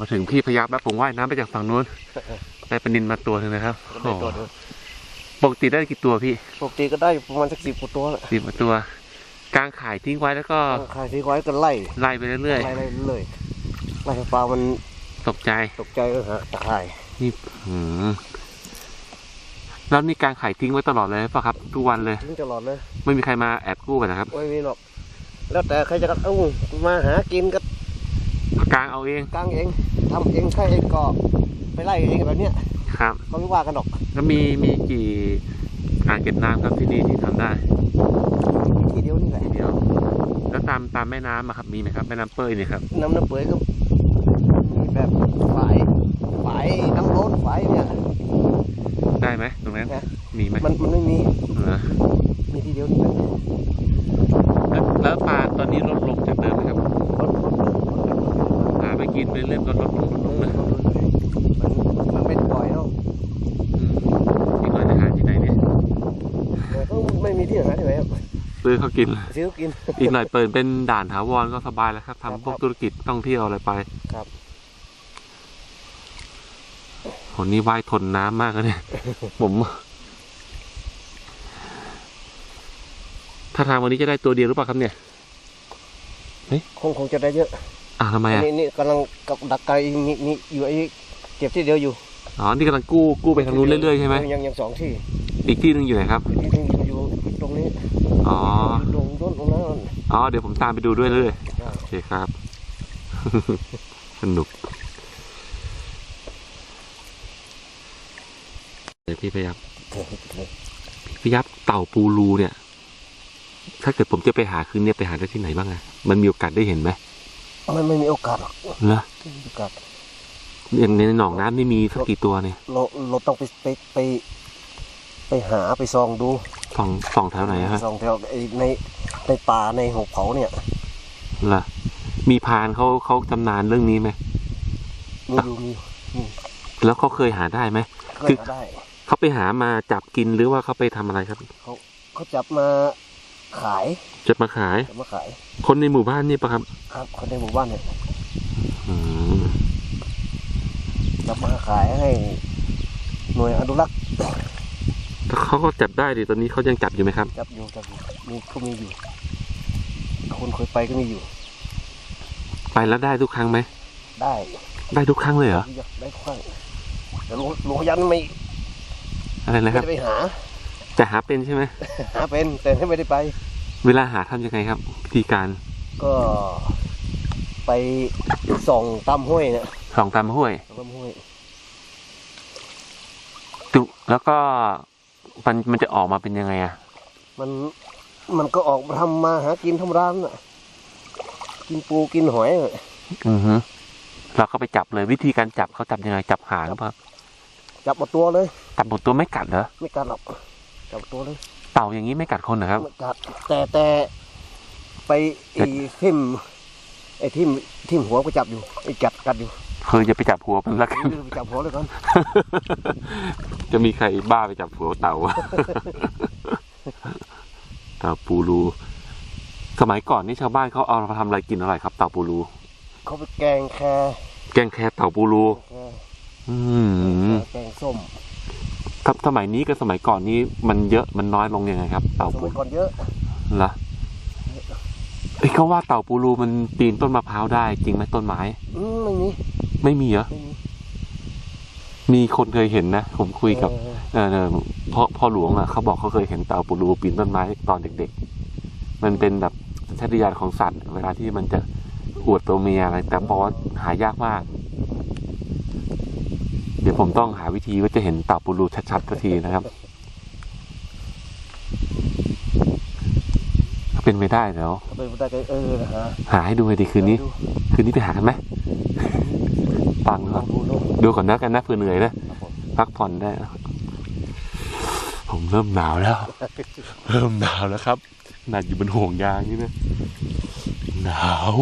มาถึงพี่พยับแล้วผมว่ายน้ำไปจากฝั่งนู้นได้ปลานินมาตัวหนึงนะครับก็ได้ตัวเดียวปกติได้กี่ตัวพี่ปกติก็ได้ประมาณสักสิบกว่าตัวแหละสิบกว่าตัวกางขายทิ้งไว้แล้วก็ใครที่ไว้ก็ไล่ไล่ไปเรื่อยไล่ไล่เลยไล่ให้ปลามันๆตกใจตกใจก็หาตะข่ายนี่หืมแล้วนี่กางขายทิ้งไว้ตลอดเลยป่ะครับ ทุกวันเลยทิ้งตลอดเลย ไม่มีใครมาแอบกู้ไปนะครับไม่มีหรอก แล้วแต่ใครจะเอ้ามาหากินก็ กางเอาเองกางเองทำเองใช่เองก็ไปไล่เองแบบเนี้ยครับเขาไม่ว่ากันหรอกแล้วมีมีกี่อ่างเก็บน้ำครับที่นี่ที่ทำได้ทีเดียวนี่แหละเดียว แล้วตามตามแม่น้ำอะครับมีไหมครับแม่น้ำเป้ยเนี่ยครับน้ำน้ำเปื่อยก็มีแบบฝายฝายน้ำร้อนฝายเนี่ยได้ไหมตรงนั้นนะมีไหมมันมันไม่มีเหรอมีทีเดียวนี่แหละแล้วแล้วปลาตอนนี้ลดลง กินไปเรื่อยๆก็ลดลงลดลงนะมันมันไม่ปล่อยเนาะอืมอีกหน่อยจะหาที่ไหนเนี่ยแต่ก็ไม่มีที่หาที่ไหนครับซื้อเขากินเลยซื้อกิน อีกหน่อยเปิดเป็นด่านถาวรก็สบายแล้วครับครับทำพวกธุรกิจท่องเที่ยวอะไรไป ครับคนนี้ว่ายทนน้ำมากเลยเนี่ยผมถ้าทางวันนี้จะได้ตัวเดียวหรือเปล่าครับเนี่ยคงคงจะได้เยอะ อ่าทำไมอะนี่นี่กำลังกับดักไก่มีมีอยู่ไอ้เก็บที่เดียวอยู่อ๋อนี่กำลังกู้กู้ไปทางนู้นเรื่อยๆใช่ไหมยังยังสองที่อีกที่หนึงอยู่ไหนครับที่หนึงอยู่ตรงนี้อ๋อตรงนู้นตรงนั้นอ๋อเดี๋ยวผมตามไปดูด้วยเลยอ่าโอเคครับ สนุกเดี๋ยวพี่พยับพี่พยับเต่าปูรูเนี่ย ถ้าเกิดผมจะไปหาคืนเนี่ยไปหาได้ที่ไหนบ้างอะมันมีโอกาสได้เห็นไหม มันไม่มีโอกาสหรอกเหรอไม่มีโอกาสอย่างในหนองน้ำนี่มีสักกี่ตัวเนี่ยเราเราต้องไปไปไปไปหาไปซองดูสองสองแถวไหนอะฮะซองแถวไอ้ในในป่าในหุบเขาเนี่ยเหรอมีพรานเขาเขาจำนานเรื่องนี้ไหมมีอยู่มีอยู่แล้วเขาเคยหาได้ไหมเคคืยอหาได้เขาไปหามาจับกินหรือว่าเขาไปทำอะไรครับเขาจับมา ขายจะมาขายจับมาขาย คนในหมู่บ้านนี่ปะครับ ครับ คนในหมู่บ้านเนี่ยอืมจับมาขายให้หน่วยอนุรักษ์แต่เขาก็จับได้ดิตอนนี้เขายังจับอยู่ไหมครับ จับอยู่จับอยู่มีก็มีอยู่ คนเคยไปก็มีอยู่ ไปแล้วได้ทุกครั้งไหม ได้ ได้ทุกครั้งเลยเหรอ ได้ครั้งแต่หลวงหลวงพยันไม่ อะไรนะคไม่รับได้ไปหา จะหาเป็นใช่ไหมหาเป็นแต่ไม่ได้ไป เวลาหาทำยังไงครับวิธีการก็ไปส่องตามห้วยเนี่ยสองตามห้วยตามห้วยจุแล้วก็มันมันจะออกมาเป็นยังไงอะมันมันก็ออกมาทำมาหากินทำร้านน่ะกินปูกินหอยน่ะอือฮึเราก็ไปจับเลยวิธีการจับเขาจับยังไงจับหางหรือเปล่าจับมาตัวเลย จับหมดตัวไม่กัดเหรอไม่กัดหรอก จับตัวเลยเต่าอย่างนี้ไม่กัดคนเหรอครับไม่กัดแต่แต่ไปไอ้ทิมไอ้ทิมทิมหัวก็จับอยู่ไอ้กัดกัดอยู่คือจะไปจับหัวมันละกันไปจับหัวเลยก่อนจะมีใครบ้าไปจับหัวเต่าเต่าปูรูสมัยก่อนนี่ชาวบ้านเขาเอามาทำอะไรกินอร่อยครับเต่าปูรูเขาไปแกงแครแกงแคเต่าปูรูแครอืมแกงส้ม ครับสมัยนี้กับสมัยก่อนนี้มันเยอะมันน้อยลงยังไงครับ เต่าสปูมัยก่อนเยอะ เหรอเอ้ยเขาว่าเต่าปูรูมันปีนต้นมะพร้าวได้จริงไหมต้นไม้ อืมไม่มีไม่มีเหรอ ไม่มีมีคนเคยเห็นนะ ผมคุยกับเออเออเออพ่อพ่อหลวงอะเขาบอกเขาเคยเห็นเต่าปูรูปีนต้นไม้ตอนเด็กๆ มันเป็นแบบสัญชาตญาณของสัตว์ เวลาที่มันจะอวดตัวเมียอะไร แต่บอกว่าหายากมาก เดี๋ยวผมต้องหาวิธีว่าจะเห็นเต่าปูรูชัดๆสักทีนะครับถ้าเป็นไม่ได้เดี๋ยวเขาไปได้ก็เออนะฮะหาให้ดูเลยดีคืนนี้ดูคืนนี้ไปหากันไหมฟังลก่ออนงดูดูดูก่อนนะกันนะเผื่อเหนื่อยนะครับผมพักผ่อนได้นะผมเริ่มหนาวแล้ว เริ่มหนาวแล้วครับขนาดอยู่บนห่วงยางนี่นะหนาว